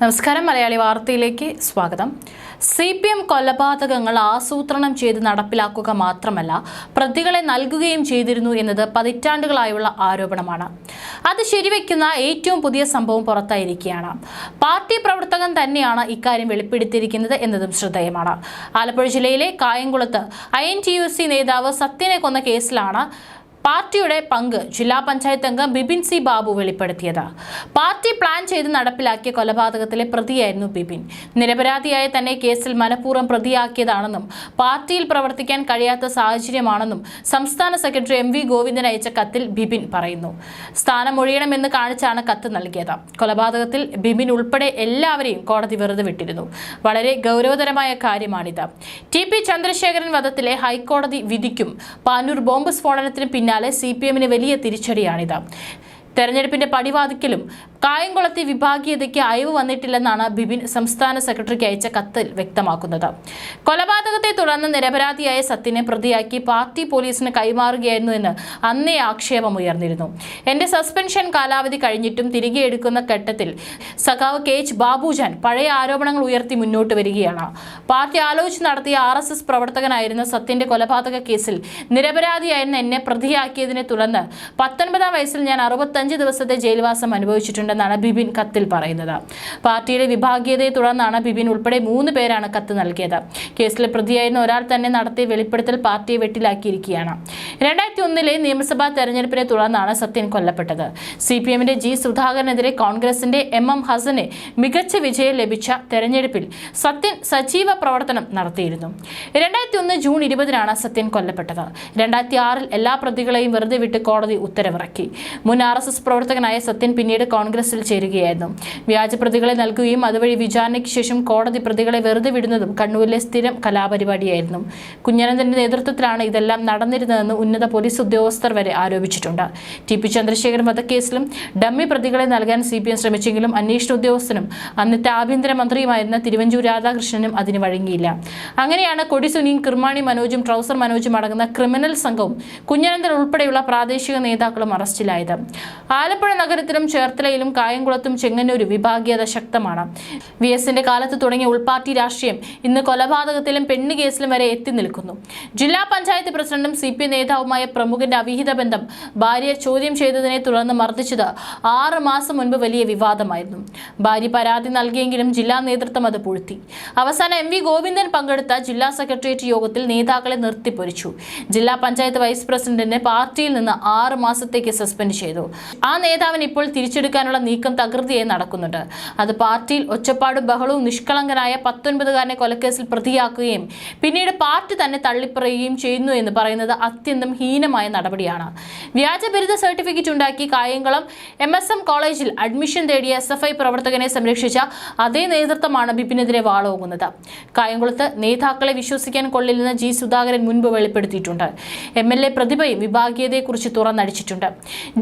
നമസ്കാരം മലയാളി വാർത്തയിലേക്ക് സ്വാഗതം. സി പി എം കൊലപാതകങ്ങൾ ആസൂത്രണം ചെയ്ത് നടപ്പിലാക്കുക മാത്രമല്ല പ്രതികളെ നൽകുകയും ചെയ്തിരുന്നു എന്നത് പതിറ്റാണ്ടുകളായുള്ള ആരോപണമാണ്. അത് ശരിവെക്കുന്ന ഏറ്റവും പുതിയ സംഭവം പുറത്തായിരിക്കുകയാണ്. പാർട്ടി പ്രവർത്തകൻ തന്നെയാണ് ഇക്കാര്യം വെളിപ്പെടുത്തിയിരിക്കുന്നത് എന്നതും ശ്രദ്ധേയമാണ്. ആലപ്പുഴ ജില്ലയിലെ കായംകുളത്ത് ഐ നേതാവ് സത്യനെ കൊന്ന കേസിലാണ് പാർട്ടിയുടെ പങ്ക് ജില്ലാ പഞ്ചായത്ത് അംഗം ബിപിൻ സി ബാബു വെളിപ്പെടുത്തിയത്. പാർട്ടി പ്ലാൻ ചെയ്ത് നടപ്പിലാക്കിയ കൊലപാതകത്തിലെ പ്രതിയായിരുന്നു ബിപിൻ. നിരപരാധിയായ തന്നെ കേസിൽ മനഃപൂർവം പ്രതിയാക്കിയതാണെന്നും പാർട്ടിയിൽ പ്രവർത്തിക്കാൻ കഴിയാത്ത സാഹചര്യമാണെന്നും സംസ്ഥാന സെക്രട്ടറി എം വി ഗോവിന്ദൻ അയച്ച കത്തിൽ ബിപിൻ പറയുന്നു. സ്ഥാനം ഒഴിയണമെന്ന് കാണിച്ചാണ് കത്ത് നൽകിയത്. കൊലപാതകത്തിൽ ബിപിൻ ഉൾപ്പെടെ എല്ലാവരെയും കോടതി വെറുതെ വിട്ടിരുന്നു. വളരെ ഗൗരവതരമായ കാര്യമാണിത്. ടി പി ചന്ദ്രശേഖരൻ വധത്തിലെ ഹൈക്കോടതി വിധിക്കും പാനൂർ ബോംബ് സ്ഫോടനത്തിന് പിന്നാലെ സി പി എമ്മിന് വലിയ തിരിച്ചടിയാണിത്. തെരഞ്ഞെടുപ്പിന്റെ പടിവാതിക്കലും കായംകുളത്തെ വിഭാഗീയതയ്ക്ക് അയവ് വന്നിട്ടില്ലെന്നാണ് ബിബിൻ സംസ്ഥാന സെക്രട്ടറിക്ക് അയച്ച കത്തിൽ വ്യക്തമാക്കുന്നത്. കൊലപാതകത്തെ തുടർന്ന് നിരപരാധിയായ സത്യനെ പ്രതിയാക്കി പാർട്ടി പോലീസിന് കൈമാറുകയായിരുന്നു എന്ന് അന്നേ ആക്ഷേപം ഉയർന്നിരുന്നു. എന്റെ സസ്പെൻഷൻ കാലാവധി കഴിഞ്ഞിട്ടും തിരികെ എടുക്കുന്ന ഘട്ടത്തിൽ സഖാവ് കെ എച്ച് ബാബുജാൻ പഴയ ആരോപണങ്ങൾ ഉയർത്തി മുന്നോട്ട് വരികയാണ്. പാർട്ടി ആലോചിച്ച് നടത്തിയ ആർ എസ് എസ് പ്രവർത്തകനായിരുന്ന സത്യന്റെ കൊലപാതക കേസിൽ നിരപരാധിയായിരുന്ന എന്നെ പ്രതിയാക്കിയതിനെ തുടർന്ന് പത്തൊൻപതാം വയസ്സിൽ ഞാൻ അറുപത്തഞ്ച് ദിവസത്തെ ജയിൽവാസം അനുഭവിച്ചിട്ടുണ്ടെന്നാണ് ബിബിൻ കത്തിൽ പറയുന്നത്. പാർട്ടിയുടെ വിഭാഗീയതയെ തുടർന്നാണ് ബിബിൻ ഉൾപ്പെടെ മൂന്ന് പേരാണ് കത്ത് നൽകിയത്. കേസിലെ പ്രതിയായിരുന്ന ഒരാൾ തന്നെ നടത്തിയ വെളിപ്പെടുത്തൽ പാർട്ടിയെ വെട്ടിലാക്കിയിരിക്കുകയാണ്. രണ്ടായിരത്തി ഒന്നിലെ നിയമസഭാ തെരഞ്ഞെടുപ്പിനെ തുടർന്നാണ് സത്യൻ കൊല്ലപ്പെട്ടത്. സി പി എമ്മിന്റെ ജി സുധാകരനെതിരെ കോൺഗ്രസിന്റെ എം എം ഹസനെ മികച്ച വിജയം ലഭിച്ച തെരഞ്ഞെടുപ്പിൽ സത്യൻ സജീവ പ്രവർത്തനം നടത്തിയിരുന്നു. രണ്ടായിരത്തി ഒന്ന് ജൂൺ ഇരുപതിനാണ് സത്യൻ കൊല്ലപ്പെട്ടത്. രണ്ടായിരത്തി ആറിൽ എല്ലാ പ്രതികളെയും വെറുതെ വിട്ട് കോടതി ഉത്തരവിറക്കി. മുൻ ആർ എസ് പ്രവർത്തകനായ സത്യൻ പിന്നീട് കോൺഗ്രസിൽ ചേരുകയായിരുന്നു. വ്യാജ പ്രതികളെ നൽകുകയും അതുവഴി വിചാരണയ്ക്ക് ശേഷം കോടതി പ്രതികളെ വെറുതെ വിടുന്നതും കണ്ണൂരിലെ സ്ഥിരം കലാപരിപാടിയായിരുന്നു. കുഞ്ഞനന്തന്റെ നേതൃത്വത്തിലാണ് ഇതെല്ലാം നടന്നിരുന്നതെന്ന് ഉന്നത പോലീസ് ഉദ്യോഗസ്ഥർ വരെ ആരോപിച്ചിട്ടുണ്ട്. ടി പി ചന്ദ്രശേഖരൻ വധക്കേസിലും ഡമ്മി പ്രതികളെ നൽകാൻ സി പി എം ശ്രമിച്ചെങ്കിലും അന്വേഷണ ഉദ്യോഗസ്ഥനും അന്നത്തെ ആഭ്യന്തരമന്ത്രിയുമായിരുന്ന തിരുവഞ്ചൂർ രാധാകൃഷ്ണനും അതിന് വഴങ്ങിയില്ല. അങ്ങനെയാണ് കൊടി സുനിയും കിർമാണി മനോജും ട്രൗസർ മനോജും അടങ്ങുന്ന ക്രിമിനൽ സംഘവും കുഞ്ഞനന്ദൻ ഉൾപ്പെടെയുള്ള പ്രാദേശിക നേതാക്കളും അറസ്റ്റിലായത്. ആലപ്പുഴ നഗരത്തിലും ചേർത്തലയിലും കായംകുളത്തും ചെങ്ങന്നൂരും വിഭാഗീയത ശക്തമാണ്. വി എസിന്റെ കാലത്ത് തുടങ്ങിയ ഉൾപാർട്ടി രാഷ്ട്രീയം ഇന്ന് കൊലപാതകത്തിലും പെണ്ണ് കേസിലും വരെ എത്തി നിൽക്കുന്നു. ജില്ലാ പഞ്ചായത്ത് പ്രസിഡന്റും സി പി നേതാവുമായ പ്രമുഖന്റെ അവിഹിത ബന്ധം ഭാര്യ ചോദ്യം ചെയ്തതിനെ തുടർന്ന് മർദ്ദിച്ചത് ആറ് മാസം മുൻപ് വലിയ വിവാദമായിരുന്നു. ഭാര്യ പരാതി നൽകിയെങ്കിലും ജില്ലാ നേതൃത്വം അത് പൂഴ്ത്തി അവസാനം എം വി ഗോവിന്ദൻ പങ്കെടുത്ത ജില്ലാ സെക്രട്ടേറിയറ്റ് യോഗത്തിൽ നേതാക്കളെ നിർത്തിപ്പൊരിച്ചു. ജില്ലാ പഞ്ചായത്ത് വൈസ് പ്രസിഡന്റിനെ പാർട്ടിയിൽ നിന്ന് ആറ് മാസത്തേക്ക് സസ്പെൻഡ് ചെയ്തു. ആ നേതാവിന് ഇപ്പോൾ തിരിച്ചെടുക്കാനുള്ള നീക്കം തകൃതിയായി നടക്കുന്നുണ്ട്. അത് പാർട്ടിയിൽ ഒച്ചപ്പാടും ബഹളവും നിഷ്കളങ്കനായ പത്തൊൻപതുകാരനെ കൊലക്കേസിൽ പ്രതിയാക്കുകയും പിന്നീട് പാർട്ടി തന്നെ തള്ളിപ്പറയുകയും ചെയ്യുന്നു എന്ന് പറയുന്നത് അത്യന്തം ഹീനമായ നടപടിയാണ്. വ്യാജ ബിരുദ സർട്ടിഫിക്കറ്റ് ഉണ്ടാക്കി Kayamkulam M S M college admission തേടിയ എസ് എഫ് ഐ പ്രവർത്തകനെ സംരക്ഷിച്ച അതേ നേതൃത്വമാണ് ബിപിനെതിരെ വാളോകുന്നത് കായംകുളത്ത് നേതാക്കളെ വിശ്വസിക്കാൻ കൊള്ളില്ലെന്ന് ജി സുധാകരൻ മുൻപ് വെളിപ്പെടുത്തിയിട്ടുണ്ട്. എം എൽ എ പ്രതിഭയും വിഭാഗീയതയെക്കുറിച്ച് തുറന്നടിച്ചിട്ടുണ്ട്.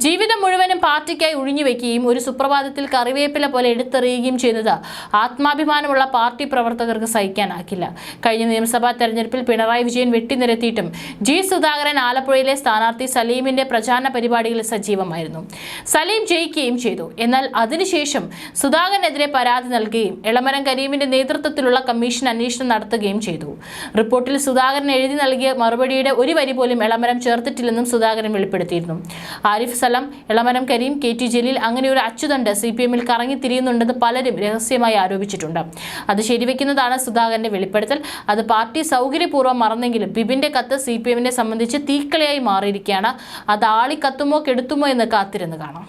ജീവിതം മുഴുവനും പാർട്ടിക്കായി ഒഴിഞ്ഞുവെക്കുകയും ഒരു സുപ്രഭാതത്തിൽ കറിവേപ്പില പോലെ എടുത്തെറിയുകയും ചെയ്യുന്നത് ആത്മാഭിമാനമുള്ള പാർട്ടി പ്രവർത്തകർക്ക് സഹിക്കാനാക്കില്ല കഴിഞ്ഞ നിയമസഭാ തെരഞ്ഞെടുപ്പിൽ പിണറായി വിജയൻ വെട്ടിനിരത്തിയിട്ടും ജി സുധാകരൻ ആലപ്പുഴയിലെ സ്ഥാനാർത്ഥി സലീമിന്റെ പ്രചാരണ പരിപാടികളിൽ സജീവമായിരുന്നു. സലീം ജയിക്കുകയും ചെയ്തു. എന്നാൽ അതിനുശേഷം സുധാകരനെതിരെ പരാതി നൽകുകയും എളമരം കരീമിന്റെ നേതൃത്വത്തിലുള്ള കമ്മീഷൻ അന്വേഷണം നടത്തുകയും ചെയ്തു. റിപ്പോർട്ടിൽ സുധാകരൻ എഴുതി നൽകിയ മറുപടിയുടെ ഒരു വരി പോലും എളമരം ചേർത്തിട്ടില്ലെന്നും സുധാകരൻ വെളിപ്പെടുത്തിയിരുന്നു. ആരിഫ് സലാം ഇളമരം കരീം കെ ടി ജലീൽ അങ്ങനെ ഒരു അച്ചുതണ്ട് സി പി എമ്മിൽ കറങ്ങിത്തിരിയുന്നുണ്ടെന്ന് പലരും രഹസ്യമായി ആരോപിച്ചിട്ടുണ്ട്. അത് ശരിവെക്കുന്നതാണ് സുധാകരന്റെ വെളിപ്പെടുത്തൽ. അത് പാർട്ടി സൗകര്യപൂർവം മറന്നെങ്കിലും ബിബിന്റെ കത്ത് സി പി എമ്മിനെ സംബന്ധിച്ച് തീക്കളയായി മാറിയിരിക്കുകയാണ്. അത് ആളി കത്തുമോ കെടുത്തുമോ എന്ന് കാത്തിരുന്ന് കാണാം.